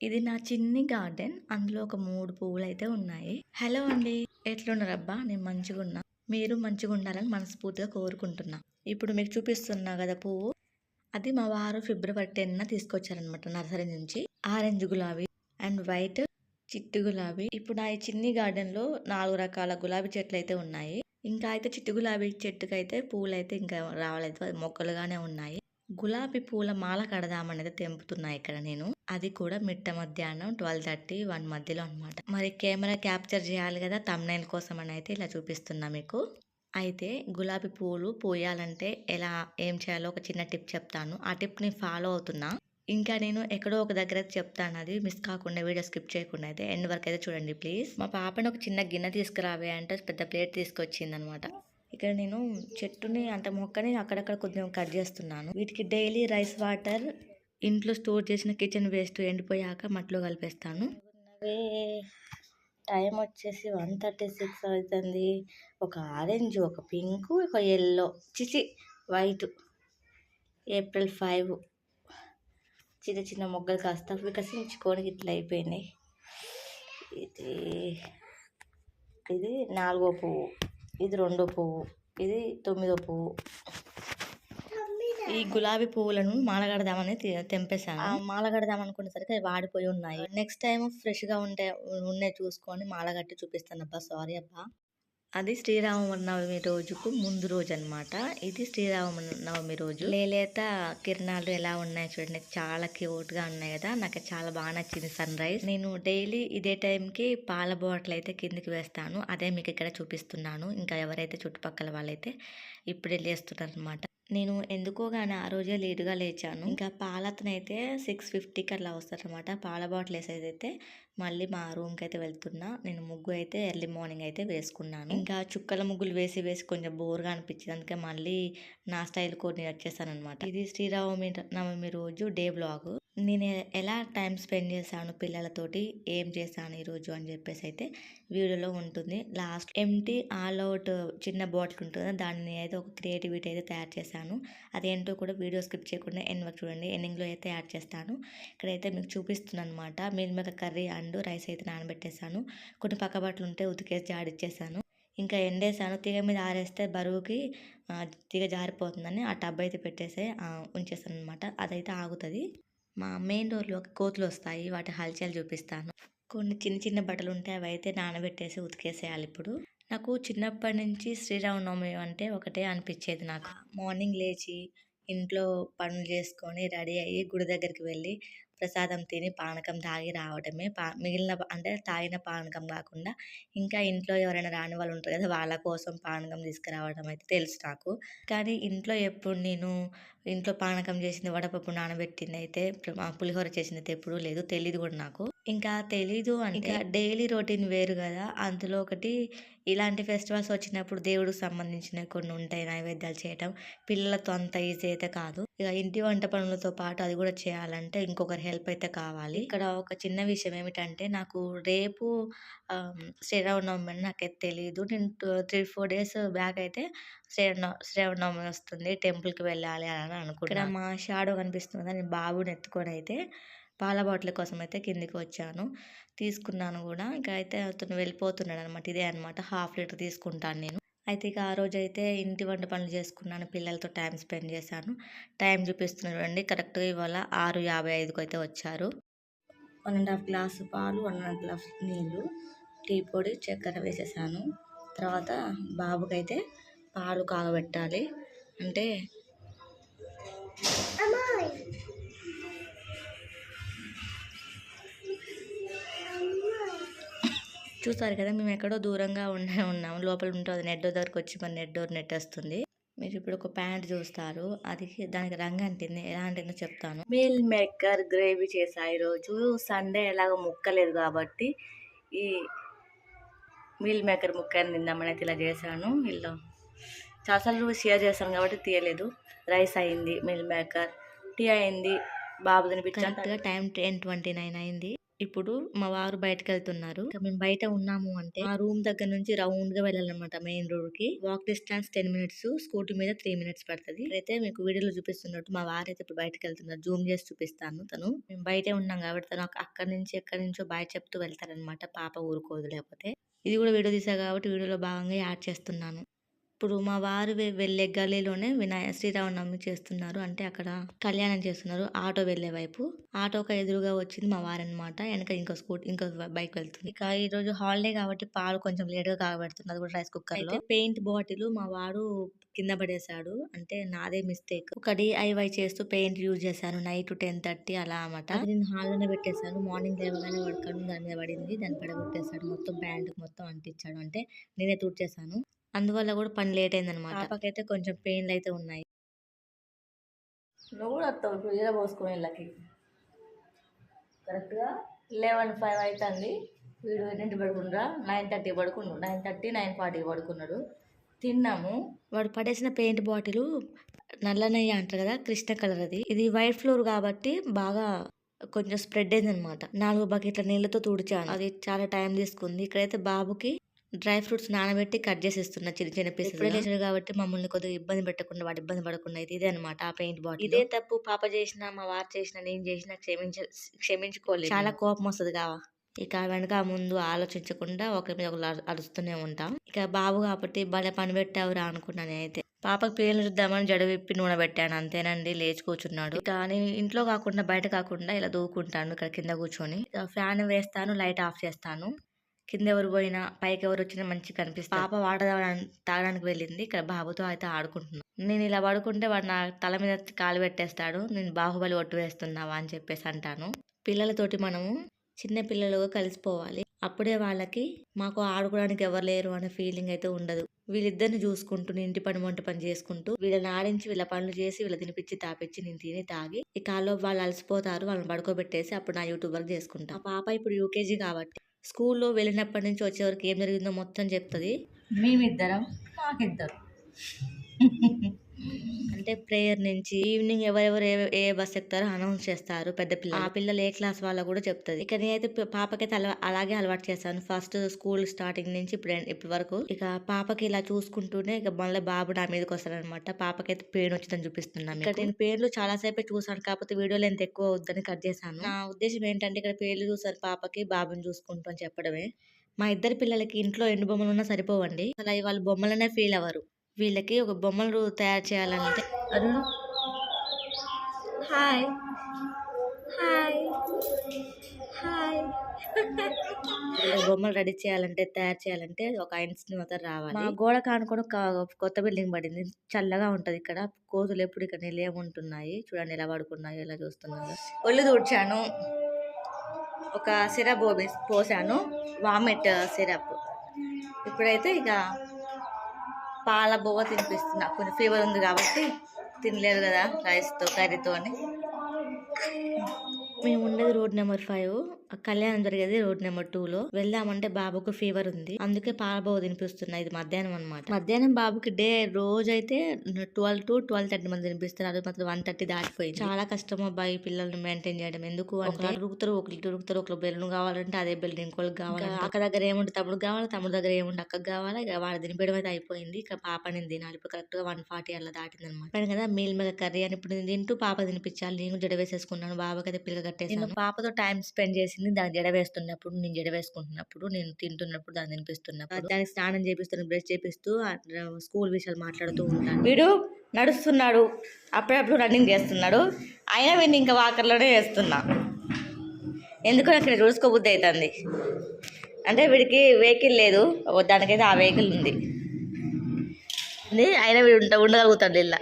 ఇది నా చిన్ని గార్డెన్. అందులో ఒక మూడు పువ్వులు అయితే ఉన్నాయి. హలో అండి. ఎట్లున్నారబ్బా? నేను మంచిగా ఉన్నా మీరు మంచిగా ఉండాలని మనస్ఫూర్తిగా కోరుకుంటున్నా. ఇప్పుడు మీకు చూపిస్తున్నా కదా పువ్వు. అది మా వారు ఫిబ్రవరి టెన్న తీసుకొచ్చారనమాట నర్సరీ నుంచి. ఆరెంజ్ గులాబీ అండ్ వైట్ చిట్టు గులాబీ. ఇప్పుడు నా ఈ చిన్ని గార్డెన్లో నాలుగు రకాల గులాబీ చెట్లు అయితే ఉన్నాయి. ఇంకా అయితే చిట్టు గులాబీ చెట్టుకి అయితే పూలు అయితే ఇంకా రావలేదు మొక్కలుగానే ఉన్నాయి. గులాబీ పూల మాల కడదామనేది తెంపుతున్నా ఇక్కడ నేను. అది కూడా మిట్ట మధ్యాహ్నం ట్వెల్వ్ థర్టీ వన్ మధ్యలో అనమాట మరి కెమెరా క్యాప్చర్ చేయాలి కదా తమ్నైల్ కోసం అని అయితే ఇలా చూపిస్తున్నా మీకు. అయితే గులాబీ పూలు పోయాలంటే ఎలా ఏం చేయాలో ఒక చిన్న టిప్ చెప్తాను. ఆ టిప్ని ఫాలో అవుతున్నా. ఇంకా నేను ఎక్కడో ఒక దగ్గర చెప్తాను అది మిస్ కాకుండా వీడియో స్కిప్ చేయకుండా అయితే. ఎండ్ వరకు అయితే చూడండి ప్లీజ్. మా పాపను ఒక చిన్న గిన్నె తీసుకురావే అంటే పెద్ద ప్లేట్ తీసుకొచ్చింది అనమాట ఇక్కడ నేను చెట్టుని అంటే మొక్కని అక్కడక్కడ కొంచెం కట్ చేస్తున్నాను. వీటికి డైలీ రైస్ వాటర్ ఇంట్లో స్టోర్ చేసిన కిచెన్ వేస్ట్ ఎండిపోయాక మట్లో కలిపేస్తాను. టైం వచ్చేసి వన్ థర్టీ సిక్స్ అవుతుంది. ఒక ఆరెంజ్ ఒక పింక్ ఒక ఎల్లో చిచి వైట్ ఏప్రిల్ ఫైవ్. చిన్న చిన్న మొగ్గలు కాస్త వికసించుకొని ఇట్లా అయిపోయినాయి. ఇది ఇది నాలుగో పువ్వు. ఇది రెండో పువ్వు ఇది తొమ్మిదో పువ్వు. ఈ గులాబీ పువ్వులను మాలగడదామని తెంపేశాను. ఆ మాలగడదాం అనుకునేసరికి అవి వాడిపోయి ఉన్నాయి. నెక్స్ట్ టైం ఫ్రెష్గా ఉంటే ఉన్నాయి చూసుకొని మాలగట్టి చూపిస్తాను అబ్బా సారీ అబ్బా. అది శ్రీరామనవమి రోజుకు ముందు రోజు అన్నమాట ఇది శ్రీరామనవమి రోజు. లేలేత కిరణాలు ఎలా ఉన్నాయి చూడండి. చాలా క్యూట్గా ఉన్నాయి కదా. నాకు చాలా బాగా నచ్చింది సన్ రైజ్. నేను డైలీ ఇదే టైంకి పాల బాటిల్ అయితే కిందికి వేస్తాను. అదే మీకు ఇక్కడ చూపిస్తున్నాను. ఇంకా ఎవరైతే చుట్టుపక్కల వాళ్ళైతే ఇప్పుడు వెళ్ళేస్తున్నారు అనమాట నేను ఎందుకో కానీ ఆ రోజే లేటుగా లేచాను. ఇంకా పాల అయితే సిక్స్ ఫిఫ్టీకి అట్లా వస్తారనమాట పాల బాటిల్ వేసేది అయితే మళ్ళీ మా రూమ్కి అయితే వెళ్తున్నా. నేను ముగ్గు అయితే ఎర్లీ మార్నింగ్ అయితే వేసుకున్నాను. ఇంకా చుక్కల ముగ్గులు వేసి వేసి కొంచెం బోర్గా అనిపించింది. అందుకే మళ్ళీ నా స్టైల్ కోడ్ నేను వచ్చేసాను అనమాట ఇది శ్రీరామమి నవమి రోజు డే బ్లాగ్. నేను ఎలా టైం స్పెండ్ చేశాను పిల్లలతోటి ఏం చేశాను ఈరోజు అని చెప్పేసి అయితే వీడియోలో ఉంటుంది. లాస్ట్ ఎంటీ ఆల్ అవుట్ చిన్న బాటిల్ ఉంటుంది దాన్ని అయితే ఒక క్రియేటివిటీ అయితే తయారు చేశాను. అదేంటో కూడా వీడియో స్కిప్ చేయకుండా ఎండ్ వరకు చూడండి. ఎండింగ్లో అయితే యాడ్ చేస్తాను. ఇక్కడైతే మీకు చూపిస్తున్నాను అనమాట మీల్ కర్రీ అండ్ రైస్ అయితే నానబెట్టేశాను. కొన్ని పక్క బట్టలు ఉంటే ఉతికేసి జాడిచ్చేసాను ఇంకా ఎండేసాను తీగ మీద ఆరేస్తే బరువుకి తీగ జారిపోతుందని ఆ టబ్ అయితే పెట్టేసి ఉంచేసాను అనమాట అదైతే ఆగుతుంది. మా మెయిన్ రోడ్లో కోతులు వస్తాయి. వాటి హల్చల్ చూపిస్తాను. కొన్ని చిన్న చిన్న బట్టలు ఉంటే అవి అయితే నానబెట్టేసి ఉతికేసేయాలి ఇప్పుడు. నాకు చిన్నప్పటి నుంచి శ్రీరామనవమి అంటే ఒకటే అనిపించేది నాకు. మార్నింగ్ లేచి ఇంట్లో పనులు చేసుకొని రెడీ అయ్యి గుడి దగ్గరికి వెళ్ళి ప్రసాదం తిని పానకం తాగి రావడమే పా మిగిలిన అంటే తాగిన పానకం కాకుండా ఇంకా ఇంట్లో ఎవరైనా రాని వాళ్ళు ఉంటారు కదా వాళ్ళ కోసం పానకం తీసుకురావడం అయితే తెలుసు నాకు. కానీ ఇంట్లో ఎప్పుడు నేను ఇంట్లో పానకం చేసింది వడపప్పు నానబెట్టింది అయితే పులిహోర చేసింది అయితే ఎప్పుడూ లేదు తెలీదు కూడా నాకు. ఇంకా తెలీదు అంటే డైలీ రొటీన్ వేరు కదా అందులో ఒకటి ఇలాంటి ఫెస్టివల్స్ వచ్చినప్పుడు దేవుడికి సంబంధించిన కొన్ని ఉంటాయి నైవేద్యాలు చేయటం. పిల్లలతో అంత ఈజీ అయితే కాదు. ఇక ఇంటి వంట పనులతో పాటు అది కూడా చేయాలంటే ఇంకొకరి హెల్ప్ అయితే కావాలి. ఇక్కడ ఒక చిన్న విషయం ఏమిటంటే నాకు రేపు శ్రీరామనవమి అని నాకైతే తెలియదు నేను త్రీ ఫోర్ డేస్ బ్యాక్ అయితే శ్రీరామ శ్రీరామనవమి వస్తుంది టెంపుల్కి వెళ్ళాలి అని అనుకుంటున్నాను ఇక్కడ మా షాడో కనిపిస్తుంది కదా నేను బాబుని ఎత్తుకొని అయితే పాల బాటిల్ కోసం అయితే కిందికి వచ్చాను. తీసుకున్నాను కూడా. ఇక అయితే అతను వెళ్ళిపోతున్నాడు అనమాట ఇదే అనమాట హాఫ్ లీటర్ తీసుకుంటాను నేను. అయితే ఇక ఆ రోజు అయితే ఇంటి వంట పనులు చేసుకున్నాను. పిల్లలతో టైం స్పెండ్ చేశాను. టైం చూపిస్తున్నాడు అండి కరెక్ట్గా ఇవాళ ఆరు యాభై ఐదుకు అయితే వచ్చారు. వన్ అండ్ హాఫ్ గ్లాస్ పాలు వన్ అండ్ హాఫ్ గ్లాస్ నీళ్ళు టీ పొడి చక్కెర వేసేసాను. తర్వాత బాబుకైతే పాలు కాగబెట్టాలి. అంటే చూసారు కదా మేము ఎక్కడో దూరంగా ఉండే ఉన్నాము. లోపల ఉంటుంది నెట్ డోర్ దగ్గరకు వచ్చి మన నెట్ డోర్ నెట్ వస్తుంది. మీరు ఇప్పుడు ఒక ప్యాంట్ చూస్తారు. అది దానికి రంగు అంటింది. ఎలా అంటిందో చెప్తాను. మీల్ మేకర్ గ్రేవీ చేసా ఈరోజు. సండే ఎలాగో ముక్కలేదు కాబట్టి ఈ మీల్ మేకర్ ముక్క తిందామని అయితే ఇలా చేశాను. ఇలా చాలాసార్లు షేర్ చేశాను కాబట్టి తీయలేదు రైస్ అయింది మీల్ మేకర్ టీ అయింది బాబు తినిపించాను టైం టెన్ ట్వంటీ నైన్ అయింది ఇప్పుడు మా వారు బయటకెళ్తున్నారు. ఇక మేము బయట ఉన్నాము అంటే, మా రూమ్ దగ్గర నుంచి రౌండ్‌గా వెళ్ళాలన్నమాట మెయిన్ రోడ్‌కి. Walk distance 10 minutes. స్కూటీ మీద 3 మినిట్స్ పడతది. ఇప్పుడైతే మీకు వీడియోలో చూపిస్తున్నట్టు మా వారైతే ఇప్పుడు బయటకెళ్తున్నారు. జూమ్ చేసి చూపిస్తాను తను. మేము బయటే ఉన్నాం కాబట్టి తను అక్ అక్కడి నుంచి ఎక్కడి నుంచో బాయ్ చెప్తూ వెళ్తారనమాట. పాప ఊరుకోదు లేకపోతే. ఇది కూడా వీడియో తీశా కాబట్టి వీడియోలో భాగంగా యాడ్ చేస్తున్నాను. ఇప్పుడు మా వారు వెళ్ళే గల్లీలోనే వినాయ శ్రీరామనవమి చేస్తున్నారు. అంటే అక్కడ కళ్యాణం చేస్తున్నారు. ఆటో వెళ్ళే వైపు. ఆటోకి ఎదురుగా వచ్చింది మా వారనమాట. వెనక ఇంకో స్కూటీ ఇంకో బైక్ వెళ్తుంది. ఇక ఈరోజు హాలిడే కాబట్టి పాలు కొంచెం లేట్‌గా కాగబెడుతుంది. అది కూడా రైస్ కుక్కర్‌లో. అయితే పెయింట్ బాటిల్ మా వాడు కింద పడేశాడు. అంటే నాదే మిస్టేక్. ఒక డీఐవై చేస్తూ పెయింట్ యూజ్ చేశాను. నైట్ 10:30 అలా అన్నమాట. అది నేను హాల్‌లోనే పెట్టేసాను. మార్నింగ్ లేవగానే వాడి కన్ను దాని మీద పడింది. దాన్ని పడగొట్టేసాడు. మొత్తం ప్యాంట్‌కి మొత్తం అంటించాడు. అంటే నేనే తుడిచేసాను. అందువల్ల కూడా పని లేట్ అయిందనమాట. పాపకైతే కొంచెం పెయిన్‌లు అయితే ఉన్నాయి. నువ్వు కూడా వస్తావు ఇప్పుడు ఈర పోసుకొని ఇళ్ళకి. కరెక్ట్‌గా 11:05 అయితుంది. వీడు ఎన్నింటికి పడుకుండ్రా 9:30 పడుకుండు. 9:30, 9:40 పడుకున్నాడు. తిన్నాము. వాడు పడేసిన పెయింట్ బాటిల్ నల్లనయ్య అంటారు కదా! కృష్ణ కలర్ అది. ఇది వైట్ ఫ్లోర్ కాబట్టి బాగా కొంచెం స్ప్రెడ్ అయిందనమాట. 4 బకెట్ల నీళ్ళతో తుడిచాను. అది చాలా టైం తీసుకుంది. ఇక్కడైతే బాబుకి డ్రై ఫ్రూట్స్ నానబెట్టి కట్ చేసి ఇస్తున్నా చిన్న చిన్న. ఇప్పుడే లేచాడు కాబట్టి మమ్మల్ని కొద్దిగా ఇబ్బంది పెట్టకుండా వాడు ఇబ్బంది పడకుండా అయితే ఇదే అనమాట ఆ పెయింట్ బాటిల్. ఇదే తప్పు పాప చేసినా, మా వారు చేసినా, నేను చేసినా క్షమించ క్షమించుకోలేదు. చాలా కోపం వస్తది కావా. ఇక వెనక ముందు ఆలోచించకుండా ఒకరి మీద ఒకరు అరు అరుస్తూనే ఉంటాం. ఇక బాబు కాబట్టి భలే పని పెట్టావురా అనుకున్నా నేనైతే. పాపకి పేర్లు చూద్దామని జడ విప్పి నూనె పెట్టాను అంతేనండి. లేచి కూర్చున్నాడు. ఇక నేను ఇంట్లో కాకుండా బయట కాకుండా ఇలా దూకుంటాను ఇక్కడ కింద కూర్చొని. ఫ్యాన్ వేస్తాను. లైట్ ఆఫ్ చేస్తాను. కింద ఎవరు పోయినా, పైకి ఎవరు వచ్చినా మంచిగా కనిపిస్తది. పాప వాటర్ తాగడానికి వెళ్ళింది. ఇక్కడ బాబుతో అయితే ఆడుకుంటున్నా. నేను ఇలా పడుకుంటే వాడు నా తల మీద కాలు పెట్టేస్తాడు. నేను బాహుబలి ఒట్టు వేస్తున్నావా అని చెప్పేసి అంటాను. పిల్లలతోటి మనము చిన్న పిల్లలుగా కలిసిపోవాలి. అప్పుడే వాళ్ళకి మాకు ఆడుకోవడానికి ఎవరు లేరు అనే ఫీలింగ్ అయితే ఉండదు. వీళ్ళిద్దరిని చూసుకుంటూ ఇంటి పని, వంట పని చేసుకుంటూ వీళ్ళని ఆడించి, వీళ్ళ పనులు చేసి, వీళ్ళకి తినిపించి, తాపిచ్చి నేను తిని, తాగి ఇక ఆలోపు వాళ్ళు అలసిపోతారు. వాళ్ళని పడుకోబెట్టేసి అప్పుడు నా యూట్యూబ్ వర్క్ చేసుకుంటా. మా పాప ఇప్పుడు యూకేజీ కాబట్టి స్కూల్‌లో వెళ్ళినప్పటి నుంచి వచ్చే వరకు ఏం జరిగిందో మొత్తం చెప్తుంది మేమిద్దరం, మాకిద్దరు. అంటే ప్రేయర్ నుంచి ఈవినింగ్ ఎవరెవరు ఏ ఏ బస్ ఎక్కుతారో అనౌన్స్ చేస్తారు పెద్ద పిల్లలు. ఆ పిల్లలు ఏ క్లాస్ వాళ్ళో కూడా చెప్తది. ఇక నేనైతే పాపకైతే అలవా అలాగే అలవాటు చేశాను. ఫస్ట్ స్కూల్ స్టార్టింగ్ నుంచి ఇప్పుడు ఇప్పటి వరకు. ఇక పాపకి ఇలా చూసుకుంటూనే ఇక మళ్ళీ బాబు నా మీదకి వస్తాడనమాట. పాపకైతే పెయిన్ వచ్చిందని చూపిస్తున్నా మీకు. ఇక్కడ నేను పేర్లు చాలా సేపే చూసాను. కాకపోతే వీడియో లెంత్ ఎక్కువ అవుద్దని కట్ చేశాను. నా ఉద్దేశం ఏంటంటే ఇక్కడ పేర్లు చూసాను పాపకి, బాబుని చూసుకుంటూ అని చెప్పడమే. మా ఇద్దరి పిల్లలకి ఇంట్లో ఎన్ని బొమ్మలు ఉన్నా సరిపోవండి. అయి వాళ్ళు బొమ్మలనే ఫీల్ అవ్వరు. వీళ్ళకి ఒక బొమ్మలు తయారు చేయాలంటే అరుణ్ హాయ్ హాయ్ హాయ్ బొమ్మలు రెడీ చేయాలంటే తయారు చేయాలంటే ఒక ఐన్స్టీన్ మాత్రం రావాలి. మా గోడ కానుకొని కొత్త బిల్డింగ్ పడింది. చల్లగా ఉంటది ఇక్కడ. కోతులు ఎప్పుడు ఇక్కడ నిలయముంటున్నాయి. చూడండి ఎలా పడుకున్నాయో ఎలా చూస్తున్నాయో. ఒళ్ళు తుడిచాను. ఒక సిరప్ పోసి పోసాను. Vomit syrup. ఇప్పుడైతే ఇక పాల బువ్వ తినిపిస్తున్నా. కొంచెం ఫీవర్ ఉంది కాబట్టి తినలేదు కదా రైస్‌తో, కర్రీతో అని. మేము ఉండేది రోడ్ నెంబర్ ఫైవ్ కళ్యాణం జరిగేది రోడ్ నెంబర్ 2లో. వెళ్దామంటే బాబుకు ఫీవర్ ఉంది. అందుకే పాల బువ్వ తినిపిస్తున్నా. ఇది మధ్యాహ్నం అన్నమాట. మధ్యాహ్నం బాబుకి డే రోజైతే 12-12:30 మంది తినిపిస్తారు. అది మాత్రం 1:30 దాటిపోయింది. చాలా కష్టం అబ్బా ఈ పిల్లల్ని మెయింటైన్ చేయడం. ఎందుకు అంటే ఉరుకుతారు, ఇటు ఉరుకుతారు. ఒకళ్ళు బెలూన్ కావాలంటే అదే బెలూన్ ఇంకోళ్ళకి కావాలి. అక్క దగ్గర ఏముంటే తమ్ముడికి కావాలి. తమ్ముడి దగ్గర ఏముంటే అక్కకి కావాలి. ఇక వాడు తినిపియడం అయితే అయిపోయింది. ఇక పాప నేను తినాలి. ఇప్పుడు కరెక్ట్‌గా 1:40 అలా దాటిందన్నమాట. చెప్పాను కదా మీల్ మేకర్ కర్రీ అని ఇప్పుడు తింటూ పాప తినిపించాలి. నేను జడ వేసేసుకున్నాను. పిలక కట్టేసాను. నేను పాపతో టైం స్పెండ్ చేసింది దానికి జడ వేస్తున్నప్పుడు, నేను జడ వేసుకుంటున్నప్పుడు, నేను తింటున్నప్పుడు, దాన్ని తినిపిస్తున్నప్పుడు, దానికి స్నానం చేపిస్తూ, బ్రష్ చేపిస్తూ స్కూల్ విషయాలు మాట్లాడుతూ ఉంటాను. వీడు నడుస్తున్నాడు. అప్పుడప్పుడు రన్నింగ్ చేస్తున్నాడు. అయినా వీడిని ఇంకా వాకర్‌లోనే వేస్తున్నా. ఎందుకో నాకు ఇక్కడ చూసుకోబుద్ధి అయితుంది. అంటే వీడికి వెహికల్ లేదు. దానికైతే ఆ వెహికల్ ఉంది. ఉంది అయినా వీడు ఉంట ఉండగలుగుతాడు ఇలా.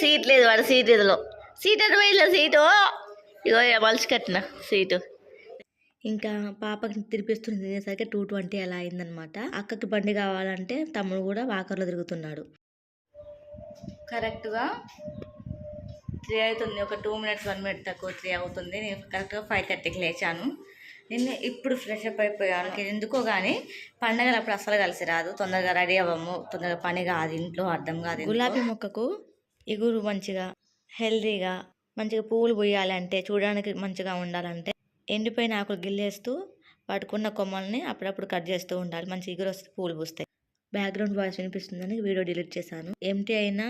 సీట్ లేదు వాడి సీట్ ఇదిలో. సీట్ అటు పోయిలే సీటు. ఇగో మలిచి కట్టిన సీటు. ఇంకా పాపకి తినిపిస్తూ తినేసరికి 2:20 అలా అయిందనమాట. అక్కకి బండి కావాలంటే తమ్ముడు కూడా వాకర్‌లో తిరుగుతున్నాడు. కరెక్ట్‌గా 3 అవుతుంది. ఒక 2 మినిట్స్, 1 మినిట్ తక్కువ 3 అవుతుంది. నేను కరెక్ట్‌గా 5:30కి లేచాను. నేను ఇప్పుడు ఫ్రెష్ అప్ అయిపోయాను. ఎందుకో గానీ పండగలప్పుడు అస్సలు కలిసి రాదు. తొందరగా రెడీ అవ్వము. తొందరగా పని కాదు ఇంట్లో అర్థం కాదు. గులాబీ మొక్కకు ఇగురు మంచిగా హెల్తీగా మంచిగా పువ్వులు పూయాలి అంటే చూడడానికి మంచిగా ఉండాలంటే ఎండిపోయిన ఆకులు గిల్లేస్తూ వాటికున్న కొమ్మల్ని అప్పుడప్పుడు కట్ చేస్తూ ఉండాలి. మంచి ఇగురు వస్తే పూలు పూస్తాయి. బ్యాక్గ్రౌండ్ వాయిస్ వినిపిస్తుందని వీడియో డిలీట్ చేశాను. ఎంటీ అయిన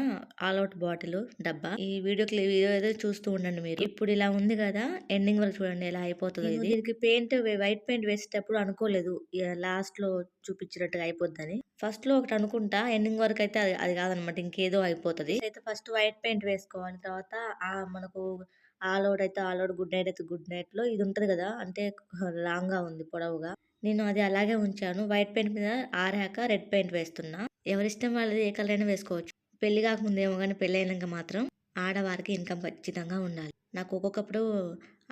ఆల్ అవుట్ బాటిల్ డబ్బా. ఈ వీడియో వీడియో ఏదో చూస్తూ ఉండండి మీరు. ఇప్పుడు ఇలా ఉంది కదా ఎండింగ్ వరకు చూడండి ఎలా అయిపోతుందో ఇది. దీనికి పెయింట్ వైట్ పెయింట్ వేసేటప్పుడు అనుకోలేదు. లాస్ట్లో చూపించినట్టుగా అయిపోద్దని. ఫస్ట్లో ఒకటి అనుకుంటా ఎండింగ్ వరకు అయితే అది అది కాదనమాట. ఇంకేదో అయిపోతుంది. అయితే ఫస్ట్ వైట్ పెయింట్ వేసుకోవాలి. తర్వాత ఆ మనకు ఆల్ అవుట్ అయితే ఆల్ అవుట్ గుడ్ నైట్ అయితే గుడ్ నైట్లో ఇది ఉంటది కదా అంటే లాంగ్గా ఉంది పొడవుగా. నేను అది అలాగే ఉంచాను. వైట్ పెయింట్ మీద ఆరాక రెడ్ పెయింట్ వేస్తున్నా. ఎవరిష్టం వాళ్ళది ఏ కలర్ అయినా వేసుకోవచ్చు. పెళ్ళి కాకముందు ఏమో కానీ పెళ్ళి అయినాక మాత్రం ఆడవారికి ఇన్కమ్ ఖచ్చితంగా ఉండాలి. నాకు ఒక్కొక్కప్పుడు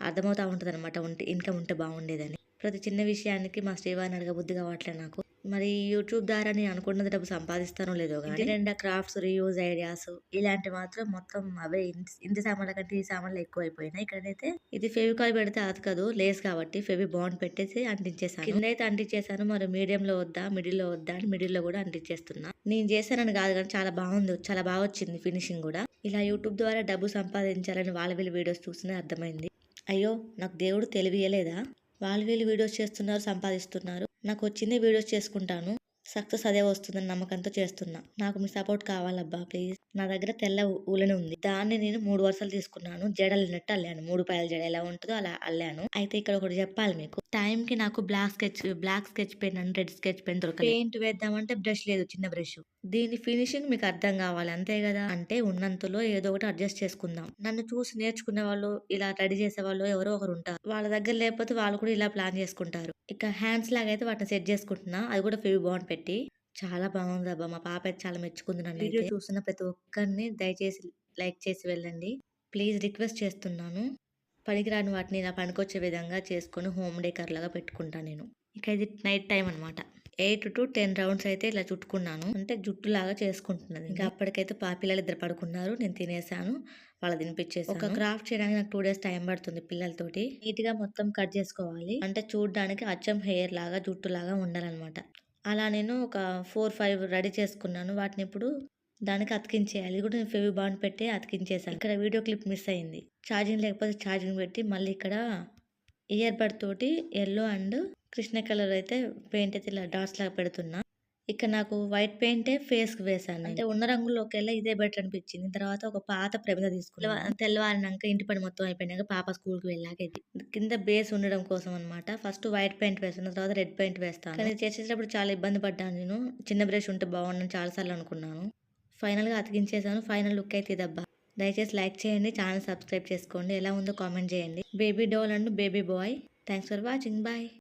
అర్థమవుతా ఉంటుంది అనమాట ఉంటే ఇన్కమ్ ఉంటే బాగుండేదని. ప్రతి చిన్న విషయానికి మా శ్రీవారిని అడగబుద్ధి కావట్లేదు నాకు. మరి యూట్యూబ్ ద్వారా నేను అనుకున్నది డబ్బు సంపాదిస్తానో లేదో కానీ నిండా క్రాఫ్ట్స్ రీయూజ్ ఐడియాస్ ఇలాంటి మాత్రం మొత్తం అవే ఇంటి ఇంటి సామాన్ల కంటే ఈ సామాన్లు ఎక్కువ అయిపోయినాయి ఇక్కడైతే ఇది ఫెవికాల్ పెడితే అతకదు లేస్ కాబట్టి ఫెవి బాండ్ పెట్టేసి అంటించేసాను కింద అయితే అంటించేసాను మరి మీడియం లో వద్దా మిడిల్లో వద్దా అని మిడిల్లో కూడా అంటించేస్తున్నా. నేను చేశానని కాదు కానీ చాలా బాగుంది చాలా బాగా వచ్చింది ఫినిషింగ్ కూడా. ఇలా యూట్యూబ్ ద్వారా డబ్బు సంపాదించాలని వాళ్ళ వీళ్ళ వీడియోస్ చూస్తేనే అర్థమైంది. అయ్యో నాకు దేవుడు తెలివియలేదా వాళ్ళు వీళ్ళు వీడియోస్ చేస్తున్నారు సంపాదిస్తున్నారు. నాకు వచ్చింది వీడియోస్ చేసుకుంటాను. సక్సెస్ అదే వస్తుందని నమ్మకంతో చేస్తున్నా. నాకు మీ సపోర్ట్ కావాలబ్బా ప్లీజ్. నా దగ్గర తెల్ల ఊలని ఉంది. దాన్ని నేను మూడు వరుసలు తీసుకున్నాను. జడలినట్టు అల్లాను. మూడు పాయల జడ ఎలా ఉంటుందో అలా అల్లాను. అయితే ఇక్కడ ఒకటి చెప్పాలి మీకు. టైం కి నాకు black sketch black sketch pen and red sketch pen దొరకలేదు. పెయింట్ వేద్దామంటే బ్రష్ లేదు చిన్న బ్రష్. దీని ఫినిషింగ్ మీకు అర్థం కావాలి అంతే కదా? అంటే ఉన్నంతలో ఏదో ఒకటి అడ్జస్ట్ చేసుకుందాం. నన్ను చూసి నేర్చుకునే వాళ్ళు ఇలా రెడీ చేసే వాళ్ళు ఎవరో ఒకరు ఉంటారు. వాళ్ళ దగ్గర లేకపోతే వాళ్ళు కూడా ఇలా ప్లాన్ చేసుకుంటారు. ఇక హ్యాండ్స్ లాగా అయితే వాటిని సెట్ చేసుకుంటున్నా. అది కూడా ఫెవి బాగుంటుంది పెట్టి చాలా బాగుంది అబ్బా మా పాప అయితే చాలా మెచ్చుకుంది నన్ను వీడియో చూస్తున్న ప్రతి ఒక్కరిని దయచేసి లైక్ చేసి వెళ్ళండి. ప్లీజ్ రిక్వెస్ట్ చేస్తున్నాను. పనికిరాని వాటిని ఇలా పనికొచ్చే విధంగా చేసుకొని హోమ్ డేకర్ లాగా పెట్టుకుంటాను నేను. ఇక ఇది నైట్ టైం అనమాట ఎయిట్ టు టెన్ రౌండ్స్ అయితే ఇలా చుట్టుకున్నాను. అంటే జుట్టు లాగా చేసుకుంటున్నది ఇంకా అప్పటికైతే పా పిల్లలు ఇద్దరు పడుకున్నారు. నేను తినేసాను. వాళ్ళ తినిపించేసి ఒక క్రాఫ్ట్ చేయడానికి నాకు టూ డేస్ టైం పడుతుంది పిల్లలతోటి. నీట్గా మొత్తం కట్ చేసుకోవాలి. అంటే చూడడానికి అచ్చం హెయిర్ లాగా జుట్టు లాగా ఉండాలన్నమాట. అలా నేను ఒక ఫోర్ ఫైవ్ రెడీ చేసుకున్నాను. వాటిని ఇప్పుడు దానికి అతికించేయాలి. ఇది కూడా నేను ఫెవి బాండ్ పెట్టి అతికించేసాను ఇక్కడ వీడియో క్లిప్ మిస్ అయింది. ఛార్జింగ్ లేకపోతే ఛార్జింగ్ పెట్టి మళ్ళీ ఇక్కడ ఇయర్ బడ్ తోటి ఎల్లో అండ్ కృష్ణ కలర్ అయితే పెయింట్ అయితే ఇలా డాట్స్ లాగా పెడుతున్నా. ఇక్కడ నాకు వైట్ పెయింటే ఫేస్కి వేసాను అంటే ఉన్న రంగుల్లోకి వెళ్ళి ఇదే బెటర్ అనిపించింది. తర్వాత ఒక పాత ప్రమిద తీసుకున్నాను. తెల్లవారినాక ఇంటి పని మొత్తం అయిపోయినాక పాప స్కూల్కి వెళ్ళాక ఇది. కింద బేస్ ఉండడం కోసం అన్నమాట. ఫస్ట్ వైట్ పెయింట్ వేస్తున్న తర్వాత రెడ్ పెయింట్ వేస్తాను. కానీ చేసేటప్పుడు చాలా ఇబ్బంది పడ్డాను నేను. చిన్న బ్రష్ ఉంటే బాగుండని చాలా సార్లు అనుకున్నాను. ఫైనల్గా అతికించేసాను. ఫైనల్ లుక్ అయితే ఇదబ్బా దయచేసి లైక్ చేయండి ఛానల్ సబ్స్క్రైబ్ చేసుకోండి. ఎలా ఉందో కామెంట్ చేయండి. Baby doll and baby bye. Thanks for watching. Bye.